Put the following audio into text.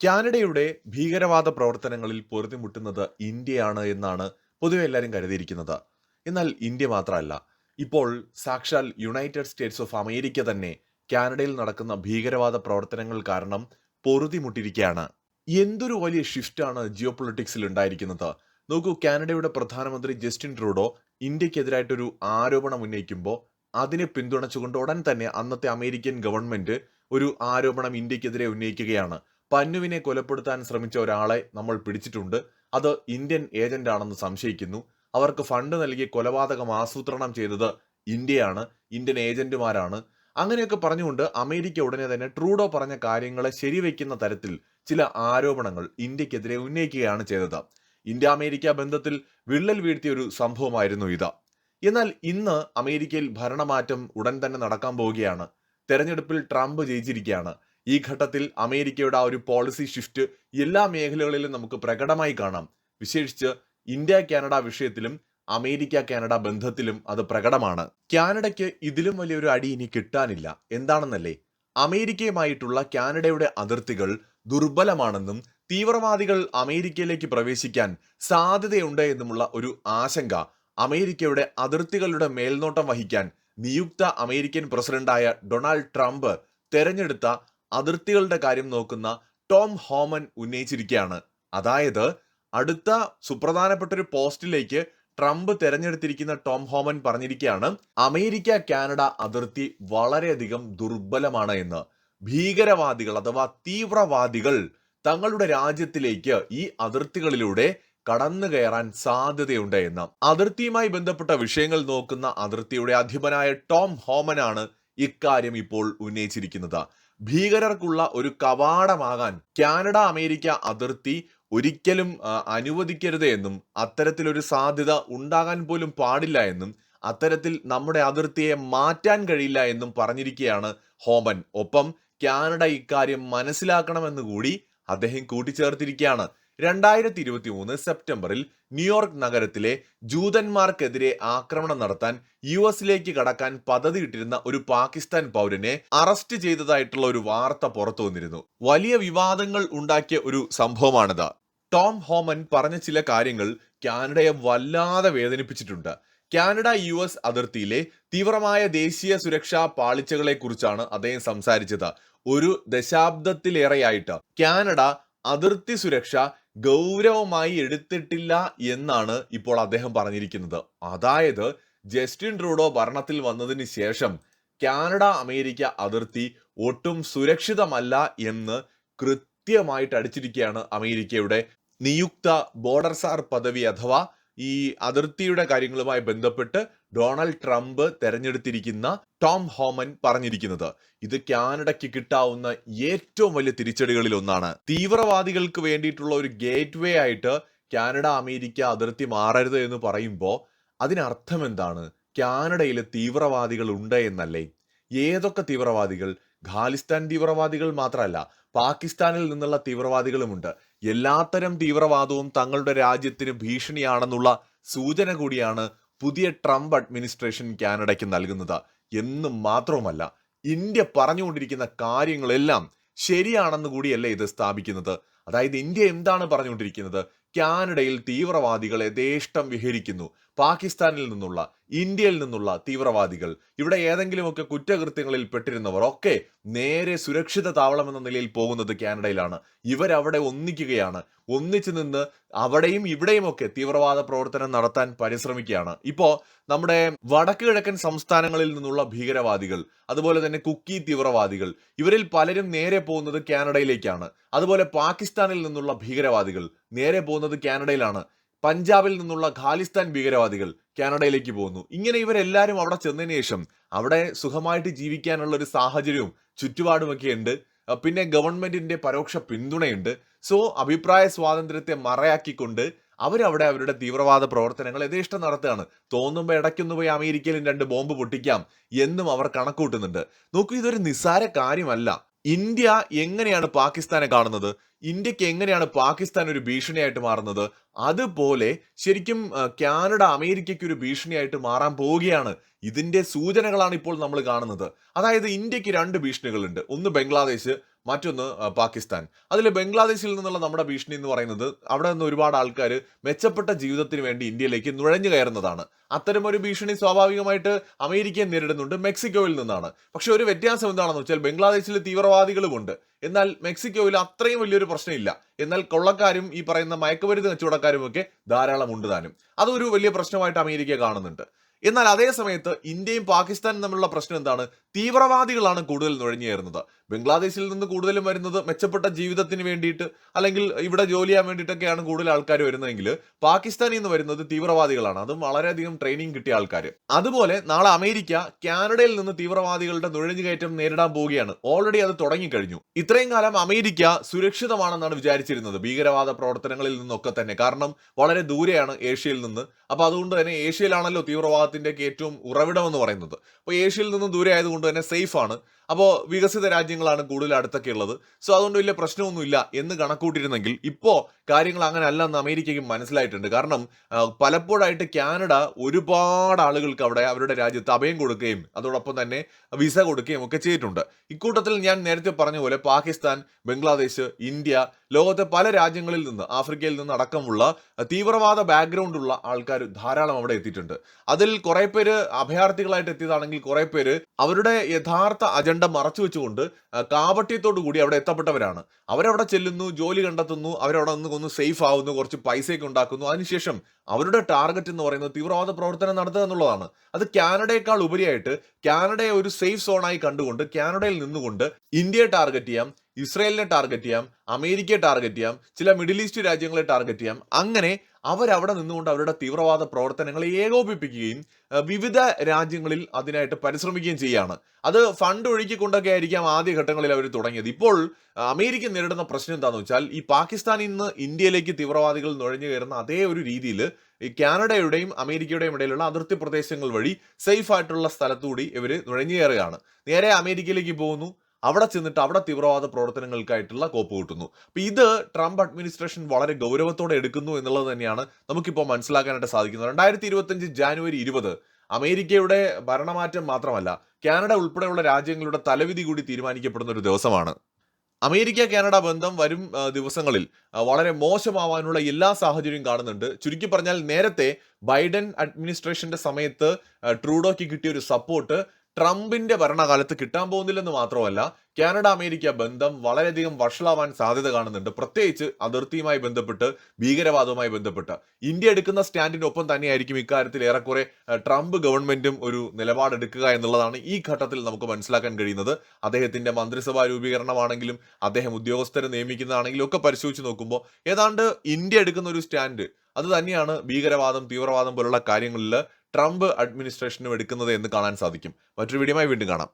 കാനഡയുടെ ഭീകരവാദ പ്രവർത്തനങ്ങളിൽ പൊറുതിമുട്ടുന്നത് ഇന്ത്യയാണ് എന്നാണ് പൊതുവെ എല്ലാവരും കരുതിയിരിക്കുന്നത്. എന്നാൽ ഇന്ത്യ മാത്രമല്ല ഇപ്പോൾ സാക്ഷാൽ യുണൈറ്റഡ് സ്റ്റേറ്റ്സ് ഓഫ് അമേരിക്ക തന്നെ കാനഡയിൽ നടക്കുന്ന ഭീകരവാദ പ്രവർത്തനങ്ങൾ കാരണം പൊറുതിമുട്ടിരിക്കുകയാണ് എന്തൊരു വലിയ ഷിഫ്റ്റാണ് ജിയോ പൊളിറ്റിക്സിൽ ഉണ്ടായിരിക്കുന്നത്. നോക്കൂ കാനഡയുടെ പ്രധാനമന്ത്രി ജസ്റ്റിൻ ട്രൂഡോ ഇന്ത്യക്കെതിരായിട്ടൊരു ആരോപണം ഉന്നയിക്കുമ്പോൾ അതിനെ പിന്തുണച്ചുകൊണ്ട് ഉടൻ തന്നെ അന്നത്തെ അമേരിക്കൻ ഗവൺമെന്റ് ഒരു ആരോപണം ഇന്ത്യക്കെതിരെ ഉന്നയിക്കുകയാണ്. പന്നുവിനെ കൊലപ്പെടുത്താൻ ശ്രമിച്ച ഒരാളെ നമ്മൾ പിടിച്ചിട്ടുണ്ട്. അത് ഇന്ത്യൻ ഏജന്റ് ആണെന്ന് സംശയിക്കുന്നു. അവർക്ക് ഫണ്ട് നൽകി കൊലപാതകം ആസൂത്രണം ചെയ്തത് ഇന്ത്യയാണ് ഇന്ത്യൻ ഏജന്റുമാരാണ്. അങ്ങനെയൊക്കെ പറഞ്ഞുകൊണ്ട് അമേരിക്ക ഉടനെ തന്നെ ട്രൂഡോ പറഞ്ഞ കാര്യങ്ങളെ ശരിവെക്കുന്ന തരത്തിൽ ചില ആരോപണങ്ങൾ ഇന്ത്യക്കെതിരെ ഉന്നയിക്കുകയാണ് ചെയ്തത്. ഇന്ത്യ അമേരിക്ക ബന്ധത്തിൽ വിള്ളൽ വീഴ്ത്തിയ ഒരു സംഭവമായിരുന്നു ഇത്. എന്നാൽ ഇന്ന് അമേരിക്കയിൽ ഭരണമാറ്റം ഉടൻ തന്നെ നടക്കാൻ പോവുകയാണ്. തെരഞ്ഞെടുപ്പിൽ ട്രംപ് ജയിച്ചിരിക്കുകയാണ്. ഈ ഘട്ടത്തിൽ അമേരിക്കയുടെ ആ ഒരു പോളിസി ഷിഫ്റ്റ് എല്ലാ മേഖലകളിലും നമുക്ക് പ്രകടമായി കാണാം. വിശേഷിച്ച് ഇന്ത്യ കാനഡ വിഷയത്തിലും അമേരിക്ക കാനഡ ബന്ധത്തിലും അത് പ്രകടമാണ്. കാനഡയ്ക്ക് ഇതിലും വലിയൊരു അടി ഇനി കിട്ടാനില്ല. എന്താണെന്നല്ലേ? അമേരിക്കയുമായിട്ടുള്ള കാനഡയുടെ അതിർത്തികൾ ദുർബലമാണെന്നും തീവ്രവാദികൾ അമേരിക്കയിലേക്ക് പ്രവേശിക്കാൻ സാധ്യതയുണ്ട് എന്നുമുള്ള ഒരു ആശങ്ക അമേരിക്കയുടെ അതിർത്തികളുടെ മേൽനോട്ടം വഹിക്കാൻ നിയുക്ത അമേരിക്കൻ പ്രസിഡന്റായ ഡൊണാൾഡ് ട്രംപ് തെരഞ്ഞെടുത്ത അതിർത്തികളുടെ കാര്യം നോക്കുന്ന ടോം ഹോമൻ ഉന്നയിച്ചിരിക്കുകയാണ്. അതായത് അടുത്ത സുപ്രധാനപ്പെട്ട ഒരു പോസ്റ്റിലേക്ക് ട്രംപ് തെരഞ്ഞെടുത്തിരിക്കുന്ന ടോം ഹോമൻ പറഞ്ഞിരിക്കുകയാണ് അമേരിക്ക കാനഡ അതിർത്തി വളരെയധികം ദുർബലമാണ് എന്ന്. ഭീകരവാദികൾ അഥവാ തീവ്രവാദികൾ തങ്ങളുടെ രാജ്യത്തിലേക്ക് ഈ അതിർത്തികളിലൂടെ കടന്നു കയറാൻ സാധ്യതയുണ്ട് എന്ന്. അതിർത്തിയുമായി ബന്ധപ്പെട്ട വിഷയങ്ങൾ നോക്കുന്ന അതിർത്തിയുടെ അധിപനായ ടോം ഹോമനാണ് ഇക്കാര്യം ഇപ്പോൾ ഉന്നയിച്ചിരിക്കുന്നത്. ഭീകരർക്കുള്ള ഒരു കവാടമാകാൻ കാനഡ അമേരിക്ക അതിർത്തി ഒരിക്കലും അനുവദിക്കരുത് എന്നും അത്തരത്തിലൊരു സാധ്യത ഉണ്ടാകാൻ പോലും പാടില്ല എന്നും അത്തരത്തിൽ നമ്മുടെ അതിർത്തിയെ മാറ്റാൻ കഴിയില്ല എന്നും പറഞ്ഞിരിക്കുകയാണ് ഹോമൻ. ഒപ്പം കാനഡ ഇക്കാര്യം മനസ്സിലാക്കണമെന്ന് കൂടി അദ്ദേഹം കൂട്ടിച്ചേർത്തിരിക്കുകയാണ് രണ്ടായിരത്തി ഇരുപത്തി മൂന്ന് സെപ്റ്റംബറിൽ ന്യൂയോർക്ക് നഗരത്തിലെ ജൂതന്മാർക്കെതിരെ ആക്രമണം നടത്താൻ യു എസിലേക്ക് കടക്കാൻ പദ്ധതിയിട്ടിരുന്ന ഒരു പാകിസ്ഥാൻ പൗരനെ അറസ്റ്റ് ചെയ്തതായിട്ടുള്ള ഒരു വാർത്ത പുറത്തു വന്നിരുന്നു. വലിയ വിവാദങ്ങൾ ഉണ്ടാക്കിയ ഒരു സംഭവമാണിത്. ടോം ഹോമൻ പറഞ്ഞ ചില കാര്യങ്ങൾ കാനഡയെ വല്ലാതെ വേദനിപ്പിച്ചിട്ടുണ്ട്. കാനഡ യു എസ് അതിർത്തിയിലെ തീവ്രമായ ദേശീയ സുരക്ഷാ പാളിച്ചകളെ കുറിച്ചാണ് അദ്ദേഹം സംസാരിച്ചത്. ഒരു ദശാബ്ദത്തിലേറെയായിട്ട് കാനഡ അതിർത്തി സുരക്ഷ ഗൗരവമായി എടുത്തിട്ടില്ല എന്നാണ് ഇപ്പോൾ അദ്ദേഹം പറഞ്ഞിരിക്കുന്നത്. അതായത് ജസ്റ്റിൻ ട്രൂഡോ ഭരണത്തിൽ വന്നതിന് ശേഷം കാനഡ അമേരിക്ക അതിർത്തി ഒട്ടും സുരക്ഷിതമല്ല എന്ന് കൃത്യമായിട്ട് അടിച്ചിരിക്കുകയാണ് അമേരിക്കയുടെ നിയുക്ത ബോർഡർ സാർ പദവി അഥവാ ഈ അതിർത്തിയുടെ കാര്യങ്ങളുമായി ബന്ധപ്പെട്ട് ഡൊണാൾഡ് ട്രംപ് തെരഞ്ഞെടുത്തിരിക്കുന്ന ടോം ഹോമൻ പറഞ്ഞിരിക്കുന്നത്. ഇത് കാനഡയ്ക്ക് കിട്ടാവുന്ന ഏറ്റവും വലിയ തിരിച്ചടികളിൽ ഒന്നാണ്. തീവ്രവാദികൾക്ക് വേണ്ടിയിട്ടുള്ള ഒരു ഗേറ്റ് വേ ആയിട്ട് കാനഡ അമേരിക്ക അതിർത്തി മാറരുത് എന്ന് പറയുമ്പോൾ അതിനർത്ഥം എന്താണ്? കാനഡയിൽ തീവ്രവാദികൾ ഉണ്ട് എന്നല്ലേ? ഏതൊക്കെ തീവ്രവാദികൾ? ഖാലിസ്ഥാൻ തീവ്രവാദികൾ മാത്രമല്ല പാകിസ്ഥാനിൽ നിന്നുള്ള തീവ്രവാദികളുമുണ്ട് എല്ലാത്തരം തീവ്രവാദവും തങ്ങളുടെ രാജ്യത്തിന് ഭീഷണിയാണെന്നുള്ള സൂചന കൂടിയാണ് പുതിയ ട്രംപ് അഡ്മിനിസ്ട്രേഷൻ കാനഡയ്ക്ക് നൽകുന്നത് എന്ന് മാത്രവുമല്ല ഇന്ത്യ പറഞ്ഞുകൊണ്ടിരിക്കുന്ന കാര്യങ്ങളെല്ലാം ശരിയാണെന്ന് കൂടിയല്ലേ ഇത് സ്ഥാപിക്കുന്നത്. അതായത് ഇന്ത്യ എന്താണ് പറഞ്ഞുകൊണ്ടിരിക്കുന്നത്? കാനഡയിൽ തീവ്രവാദികളെ ദേഷ്ടം വിഹരിക്കുന്നു. പാകിസ്ഥാനിൽ നിന്നുള്ള ഇന്ത്യയിൽ നിന്നുള്ള തീവ്രവാദികൾ ഇവിടെ ഏതെങ്കിലുമൊക്കെ കുറ്റകൃത്യങ്ങളിൽ പെട്ടിരുന്നവർ ഒക്കെ നേരെ സുരക്ഷിത താവളം എന്ന നിലയിൽ പോകുന്നത് കാനഡയിലാണ്. ഇവരവിടെ ഒന്നിക്കുകയാണ്. ഒന്നിച്ചു നിന്ന് അവിടെയും ഇവിടെയുമൊക്കെ തീവ്രവാദ പ്രവർത്തനം നടത്താൻ പരിശ്രമിക്കുകയാണ്. ഇപ്പോ നമ്മുടെ വടക്ക് കിഴക്കൻ സംസ്ഥാനങ്ങളിൽ നിന്നുള്ള ഭീകരവാദികൾ അതുപോലെ തന്നെ കുക്കി തീവ്രവാദികൾ ഇവരിൽ പലരും നേരെ പോകുന്നത് കാനഡയിലേക്കാണ്. അതുപോലെ പാകിസ്ഥാനിൽ നിന്നുള്ള ഭീകരവാദികൾ നേരെ പോകുന്നത് കാനഡയിലാണ്. പഞ്ചാബിൽ നിന്നുള്ള ഖാലിസ്ഥാൻ ഭീകരവാദികൾ കാനഡയിലേക്ക് പോകുന്നു. ഇങ്ങനെ ഇവരെല്ലാവരും അവിടെ ചെന്നതിന് ശേഷം അവിടെ സുഖമായിട്ട് ജീവിക്കാനുള്ള ഒരു സാഹചര്യവും ചുറ്റുപാടുമൊക്കെ ഉണ്ട്. പിന്നെ ഗവൺമെന്റിന്റെ പരോക്ഷ പിന്തുണയുണ്ട്. സോ അഭിപ്രായ സ്വാതന്ത്ര്യത്തെ മറയാക്കിക്കൊണ്ട് അവരവിടെ അവരുടെ തീവ്രവാദ പ്രവർത്തനങ്ങൾ യഥേഷ്ടം നടത്തുകയാണ്. തോന്നുമ്പോൾ ഇടയ്ക്കൊന്ന് പോയി അമേരിക്കയിലും രണ്ട് ബോംബ് പൊട്ടിക്കാം എന്നും അവർ കണക്കൂട്ടുന്നുണ്ട്. നോക്കൂ ഇതൊരു നിസ്സാര കാര്യമല്ല. ഇന്ത്യ എങ്ങനെയാണ് പാകിസ്ഥാനെ കാണുന്നത്? ഇന്ത്യയ്ക്ക് എങ്ങനെയാണ് പാകിസ്ഥാൻ ഒരു ഭീഷണിയായിട്ട് മാറുന്നത്? അതുപോലെ ശരിക്കും കാനഡ അമേരിക്കയ്ക്ക് ഒരു ഭീഷണിയായിട്ട് മാറാൻ പോവുകയാണ്. ഇതിന്റെ സൂചനകളാണ് ഇപ്പോൾ നമ്മൾ കാണുന്നത്. അതായത് ഇന്ത്യയ്ക്ക് രണ്ട് ഭീഷണികളുണ്ട്. ഒന്ന് ബംഗ്ലാദേശ് മറ്റൊന്ന് പാകിസ്ഥാൻ. അതിൽ ബംഗ്ലാദേശിൽ നിന്നുള്ള നമ്മുടെ ഭീഷണി എന്ന് പറയുന്നത് അവിടെ നിന്ന് ഒരുപാട് ആൾക്കാർ മെച്ചപ്പെട്ട ജീവിതത്തിന് വേണ്ടി ഇന്ത്യയിലേക്ക് നുഴഞ്ഞു കയറുന്നതാണ്. അത്തരമൊരു ഭീഷണി സ്വാഭാവികമായിട്ട് അമേരിക്കയെ നേരിടുന്നുണ്ട് മെക്സിക്കോയിൽ നിന്നാണ്. പക്ഷെ ഒരു വ്യത്യാസം എന്താണെന്ന് വെച്ചാൽ ബംഗ്ലാദേശിൽ തീവ്രവാദികളുമുണ്ട്. എന്നാൽ മെക്സിക്കോയിൽ അത്രയും വലിയൊരു പ്രശ്നമില്ല. എന്നാൽ കൊള്ളക്കാരും ഈ പറയുന്ന മയക്കുമരുന്ന് കച്ചവടക്കാരും ഒക്കെ ധാരാളം ഉണ്ട് താനും. അതൊരു വലിയ പ്രശ്നമായിട്ട് അമേരിക്ക കാണുന്നുണ്ട്. എന്നാൽ അതേ സമയത്ത് ഇന്ത്യയും പാകിസ്ഥാനും തമ്മിലുള്ള പ്രശ്നം എന്താണ്? തീവ്രവാദികളാണ് കൂടുതൽ നുഴഞ്ഞു കയറുന്നത് ബംഗ്ലാദേശിൽ നിന്ന് കൂടുതലും വരുന്നത് മെച്ചപ്പെട്ട ജീവിതത്തിന് വേണ്ടിയിട്ട് അല്ലെങ്കിൽ ഇവിടെ ജോലി ചെയ്യാൻ വേണ്ടിയിട്ടൊക്കെയാണ് കൂടുതൽ ആൾക്കാർ വരുന്നതെങ്കിൽ പാകിസ്ഥാനിൽ നിന്ന് വരുന്നത് തീവ്രവാദികളാണ്. അതും വളരെയധികം ട്രെയിനിങ് കിട്ടിയ ആൾക്കാർ അതുപോലെ നാളെ അമേരിക്ക കാനഡയിൽ നിന്ന് തീവ്രവാദികളുടെ നുഴഞ്ഞുകയറ്റം നേരിടാൻ പോവുകയാണ്. ഓൾറെഡി അത് തുടങ്ങിക്കഴിഞ്ഞു. ഇത്രയും കാലം അമേരിക്ക സുരക്ഷിതമാണെന്നാണ് വിചാരിച്ചിരുന്നത് ഭീകരവാദ പ്രവർത്തനങ്ങളിൽ നിന്നൊക്കെ തന്നെ. കാരണം വളരെ ദൂരെയാണ് ഏഷ്യയിൽ നിന്ന് അപ്പൊ അതുകൊണ്ട് തന്നെ ഏഷ്യയിലാണല്ലോ തീവ്രവാദത്തിന്റെ ഏറ്റവും ഉറവിടമെന്ന് പറയുന്നത്. അപ്പോൾ ഏഷ്യയിൽ നിന്നും ദൂരെ ആയതുകൊണ്ട് തന്നെ സേഫ് ആണ്. അപ്പോൾ വികസിത രാജ്യങ്ങളാണ് കൂടുതൽ അടുത്തൊക്കെ ഉള്ളത്. സോ അതുകൊണ്ട് വലിയ പ്രശ്നമൊന്നുമില്ല എന്ന് കണക്കൂട്ടിരുന്നെങ്കിൽ ഇപ്പോൾ കാര്യങ്ങൾ അങ്ങനെ അല്ലെന്ന് അമേരിക്കയ്ക്ക് മനസ്സിലായിട്ടുണ്ട്. കാരണം പലപ്പോഴായിട്ട് കാനഡ ഒരുപാട് ആളുകൾക്ക് അവിടെ അവരുടെ രാജ്യത്ത് അഭയം കൊടുക്കുകയും അതോടൊപ്പം തന്നെ വിസ കൊടുക്കുകയും ഒക്കെ ചെയ്തിട്ടുണ്ട്. ഇക്കൂട്ടത്തിൽ ഞാൻ നേരത്തെ പറഞ്ഞ പോലെ പാകിസ്ഥാൻ ബംഗ്ലാദേശ് ഇന്ത്യ ലോകത്തെ പല രാജ്യങ്ങളിൽ നിന്ന് ആഫ്രിക്കയിൽ നിന്ന് അടക്കമുള്ള തീവ്രവാദ ബാക്ക്ഗ്രൗണ്ട് ഉള്ള ആൾക്കാർ ധാരാളം അവിടെ എത്തിയിട്ടുണ്ട്. അതിൽ കുറെ പേര് അഭയാർത്ഥികളായിട്ട് എത്തിയതാണെങ്കിൽ കുറെ പേര് അവരുടെ യഥാർത്ഥ അജണ്ട മറച്ചു വെച്ചുകൊണ്ട് കാവട്ടിയത്തോടു കൂടി അവിടെ എത്തപ്പെട്ടവരാണ്. അവരവിടെ ചെല്ലുന്നു ജോലി കണ്ടെത്തുന്നു അവരവിടെ നിന്ന് ഒന്ന് സേഫ് ആവുന്നു കുറച്ച് പൈസയൊക്കെ ഉണ്ടാക്കുന്നു. അതിനുശേഷം അവരുടെ ടാർഗറ്റ് എന്ന് പറയുന്നത് തീവ്രവാദ പ്രവർത്തനം നടത്തുക എന്നുള്ളതാണ്. അത് കാനഡയേക്കാൾ ഉപരിയായിട്ട് കാനഡയെ ഒരു സേഫ് സോണായി കണ്ടുകൊണ്ട് കാനഡയിൽ നിന്നുകൊണ്ട് ഇന്ത്യയെ ടാർഗറ്റ് ചെയ്യാം ഇസ്രയേലിനെ ടാർഗറ്റ് ചെയ്യാം അമേരിക്കയെ ടാർഗറ്റ് ചെയ്യാം ചില മിഡിൽ ഈസ്റ്റ് രാജ്യങ്ങളെ ടാർഗറ്റ് ചെയ്യാം. അങ്ങനെ അവരവിടെ നിന്നുകൊണ്ട് അവരുടെ തീവ്രവാദ പ്രവർത്തനങ്ങളെ ഏകോപിപ്പിക്കുകയും വിവിധ രാജ്യങ്ങളിൽ അതിനായിട്ട് പരിശ്രമിക്കുകയും ചെയ്യുകയാണ് അത് ഫണ്ട് ഒഴുക്കിക്കൊണ്ടൊക്കെ ആയിരിക്കാം ആദ്യ ഘട്ടങ്ങളിൽ അവർ തുടങ്ങിയത്. ഇപ്പോൾ അമേരിക്ക നേരിടുന്ന പ്രശ്നം എന്താണെന്ന് വെച്ചാൽ ഈ പാകിസ്ഥാനിൽ നിന്ന് ഇന്ത്യയിലേക്ക് തീവ്രവാദികൾ നുഴഞ്ഞു കയറുന്ന അതേ ഒരു രീതിയിൽ ഈ കാനഡയുടെയും അമേരിക്കയുടെയും ഇടയിലുള്ള അതിർത്തി പ്രദേശങ്ങൾ വഴി സേഫ് ആയിട്ടുള്ള സ്ഥലത്തുകൂടി ഇവർ നുഴഞ്ഞു കയറുകയാണ്. നേരെ അമേരിക്കയിലേക്ക് പോകുന്നു. അവിടെ ചെന്നിട്ട് അവിടെ തീവ്രവാദ പ്രവർത്തനങ്ങൾക്കായിട്ടുള്ള കോപ്പ് കിട്ടുന്നു. അപ്പൊ ഇത് ട്രംപ് അഡ്മിനിസ്ട്രേഷൻ വളരെ ഗൗരവത്തോടെ എടുക്കുന്നു എന്നുള്ളത് തന്നെയാണ് നമുക്കിപ്പോൾ മനസ്സിലാക്കാനായിട്ട് സാധിക്കുന്നത്. രണ്ടായിരത്തി ഇരുപത്തഞ്ച് ജാനുവരി ഇരുപത് അമേരിക്കയുടെ ഭരണമാറ്റം മാത്രമല്ല കാനഡ ഉൾപ്പെടെയുള്ള രാജ്യങ്ങളുടെ തലവിധി കൂടി തീരുമാനിക്കപ്പെടുന്ന ഒരു ദിവസമാണ്. അമേരിക്ക കാനഡ ബന്ധം വരും ദിവസങ്ങളിൽ വളരെ മോശമാവാനുള്ള എല്ലാ സാഹചര്യവും കാണുന്നുണ്ട്. ചുരുക്കി പറഞ്ഞാൽ നേരത്തെ ബൈഡൻ അഡ്മിനിസ്ട്രേഷന്റെ സമയത്ത് ട്രൂഡോയ്ക്ക് കിട്ടിയ ഒരു സപ്പോർട്ട് ട്രംപിന്റെ ഭരണകാലത്ത് കിട്ടാൻ പോകുന്നില്ലെന്ന് മാത്രമല്ല കാനഡ അമേരിക്ക ബന്ധം വളരെയധികം വഷളാവാൻ സാധ്യത കാണുന്നുണ്ട്. പ്രത്യേകിച്ച് അതിർത്തിയുമായി ബന്ധപ്പെട്ട് ഭീകരവാദവുമായി ബന്ധപ്പെട്ട്. ഇന്ത്യ എടുക്കുന്ന സ്റ്റാൻഡിനൊപ്പം തന്നെയായിരിക്കും ഇക്കാര്യത്തിൽ ഏറെക്കുറെ ട്രംപ് ഗവൺമെന്റും ഒരു നിലപാടെടുക്കുക എന്നുള്ളതാണ് ഈ ഘട്ടത്തിൽ നമുക്ക് മനസ്സിലാക്കാൻ കഴിയുന്നത്. അദ്ദേഹത്തിന്റെ മന്ത്രിസഭാ രൂപീകരണമാണെങ്കിലും അദ്ദേഹം ഉദ്യോഗസ്ഥരെ നിയമിക്കുന്നതാണെങ്കിലും ഒക്കെ പരിശോധിച്ച് നോക്കുമ്പോൾ ഏതാണ്ട് ഇന്ത്യ എടുക്കുന്ന ഒരു സ്റ്റാൻഡ് അത് തന്നെയാണ് ഭീകരവാദം തീവ്രവാദം പോലുള്ള കാര്യങ്ങളിൽ ട്രംപ് അഡ്മിനിസ്ട്രേഷനും എടുക്കുന്നത് എന്ന് കാണാൻ സാധിക്കും. മറ്റൊരു വീഡിയോയുമായി വീണ്ടും കാണാം.